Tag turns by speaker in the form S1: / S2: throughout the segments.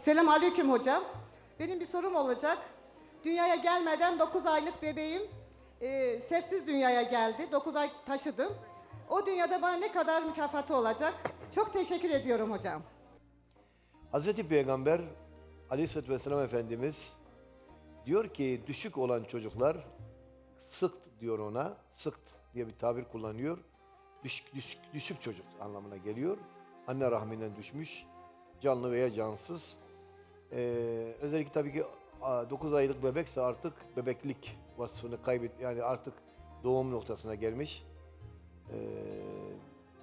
S1: Selam aleyküm hocam. Benim bir sorum olacak. Dünyaya gelmeden 9 aylık bebeğim e, sessiz dünyaya geldi. 9 ay taşıdım. O dünyada bana ne kadar mükafatı olacak? Çok teşekkür ediyorum hocam.
S2: Hazreti Peygamber Aleyhisselatü Vesselam Efendimiz diyor ki düşük olan çocuklar sıkt diyor ona. Sıkt diye bir tabir kullanıyor. Düşük, düşük, düşük çocuk anlamına geliyor. Anne rahminden düşmüş. Canlı veya cansız. Ee, özellikle tabii ki 9 aylık bebekse artık bebeklik vasfını kaybet yani artık doğum noktasına gelmiş. Ee,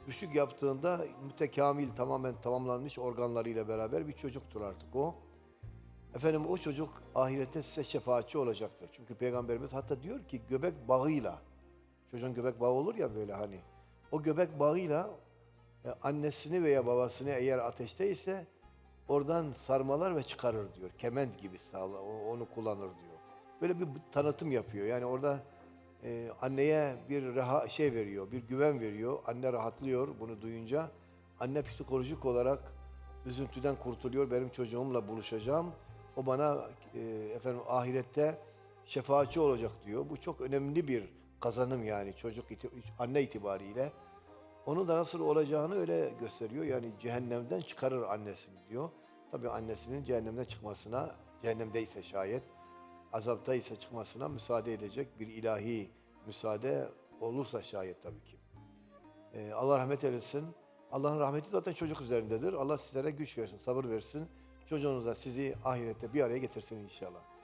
S2: düşük yaptığında mütekamil tamamen tamamlanmış organlarıyla beraber bir çocuktur artık o. Efendim o çocuk ahirette size şefaatçi olacaktır. Çünkü Peygamberimiz hatta diyor ki göbek bağıyla, çocuğun göbek bağı olur ya böyle hani. O göbek bağıyla e, annesini veya babasını eğer ateşteyse oradan sarmalar ve çıkarır diyor. Kement gibi sağla, onu kullanır diyor. Böyle bir tanıtım yapıyor. Yani orada e, anneye bir raha, şey veriyor, bir güven veriyor. Anne rahatlıyor bunu duyunca. Anne psikolojik olarak üzüntüden kurtuluyor. Benim çocuğumla buluşacağım. O bana e, efendim ahirette şefaatçi olacak diyor. Bu çok önemli bir kazanım yani çocuk iti- anne itibariyle. Onun da nasıl olacağını öyle gösteriyor. Yani cehennemden çıkarır annesini diyor. Tabii annesinin cehennemden çıkmasına, cehennemdeyse şayet, azapta ise çıkmasına müsaade edecek bir ilahi müsaade olursa şayet tabii ki. Ee, Allah rahmet eylesin. Allah'ın rahmeti zaten çocuk üzerindedir. Allah sizlere güç versin, sabır versin. Çocuğunuz da sizi ahirette bir araya getirsin inşallah.